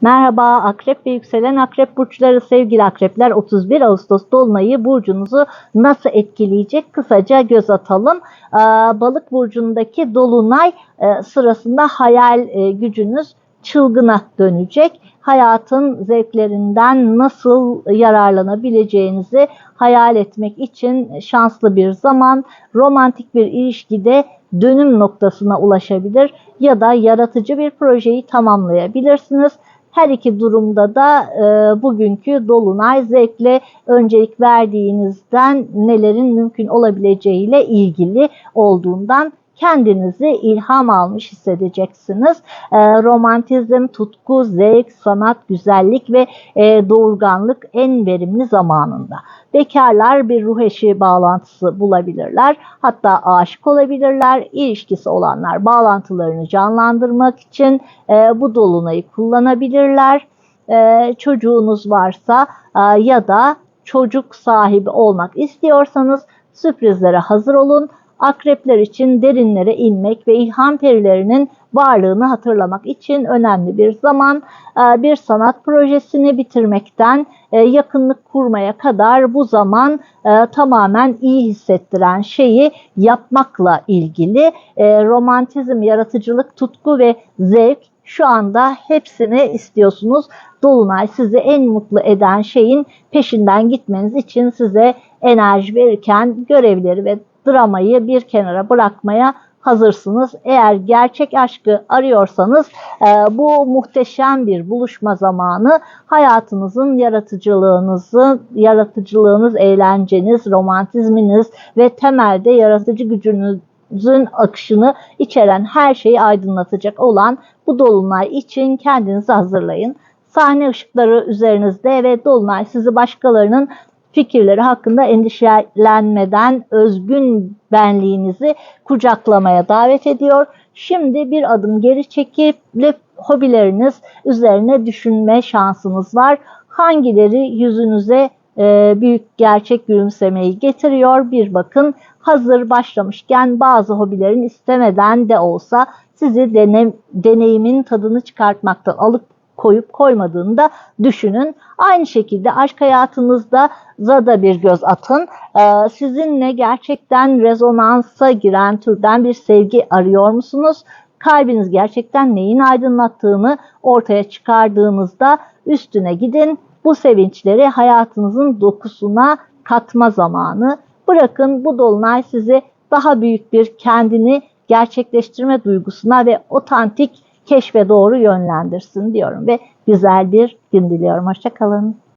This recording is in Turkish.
Merhaba Akrep ve Yükselen Akrep Burçları sevgili Akrepler 31 Ağustos Dolunay'ı burcunuzu nasıl etkileyecek kısaca göz atalım. Ee, Balık burcundaki Dolunay e, sırasında hayal e, gücünüz çılgına dönecek. Hayatın zevklerinden nasıl yararlanabileceğinizi hayal etmek için şanslı bir zaman. Romantik bir ilişkide dönüm noktasına ulaşabilir ya da yaratıcı bir projeyi tamamlayabilirsiniz. Her iki durumda da e, bugünkü dolunay zevkle öncelik verdiğinizden nelerin mümkün olabileceğiyle ilgili olduğundan kendinizi ilham almış hissedeceksiniz. E, romantizm, tutku, zevk, sanat, güzellik ve e, doğurganlık en verimli zamanında. Bekarlar bir ruh eşi bağlantısı bulabilirler. Hatta aşık olabilirler. İlişkisi olanlar bağlantılarını canlandırmak için e, bu dolunayı kullanabilirler. E, çocuğunuz varsa e, ya da çocuk sahibi olmak istiyorsanız sürprizlere hazır olun. Akrepler için derinlere inmek ve ilham perilerinin varlığını hatırlamak için önemli bir zaman. Ee, bir sanat projesini bitirmekten e, yakınlık kurmaya kadar bu zaman e, tamamen iyi hissettiren şeyi yapmakla ilgili e, romantizm, yaratıcılık, tutku ve zevk şu anda hepsini istiyorsunuz. Dolunay sizi en mutlu eden şeyin peşinden gitmeniz için size enerji verirken görevleri ve dramayı bir kenara bırakmaya hazırsınız. Eğer gerçek aşkı arıyorsanız e, bu muhteşem bir buluşma zamanı hayatınızın yaratıcılığınızı, yaratıcılığınız, eğlenceniz, romantizminiz ve temelde yaratıcı gücünüzün akışını içeren her şeyi aydınlatacak olan bu dolunay için kendinizi hazırlayın. Sahne ışıkları üzerinizde ve dolunay sizi başkalarının fikirleri hakkında endişelenmeden özgün benliğinizi kucaklamaya davet ediyor. Şimdi bir adım geri çekip hobileriniz üzerine düşünme şansınız var. Hangileri yüzünüze e, büyük gerçek gülümsemeyi getiriyor bir bakın. Hazır başlamışken bazı hobilerin istemeden de olsa sizi deney, deneyimin tadını çıkartmaktan alıp koyup koymadığını da düşünün. Aynı şekilde aşk hayatınızda da bir göz atın. Ee, sizinle gerçekten rezonansa giren türden bir sevgi arıyor musunuz? Kalbiniz gerçekten neyin aydınlattığını ortaya çıkardığınızda üstüne gidin. Bu sevinçleri hayatınızın dokusuna katma zamanı. Bırakın bu dolunay sizi daha büyük bir kendini gerçekleştirme duygusuna ve otantik keşfe doğru yönlendirsin diyorum ve güzel bir gün diliyorum. Hoşçakalın.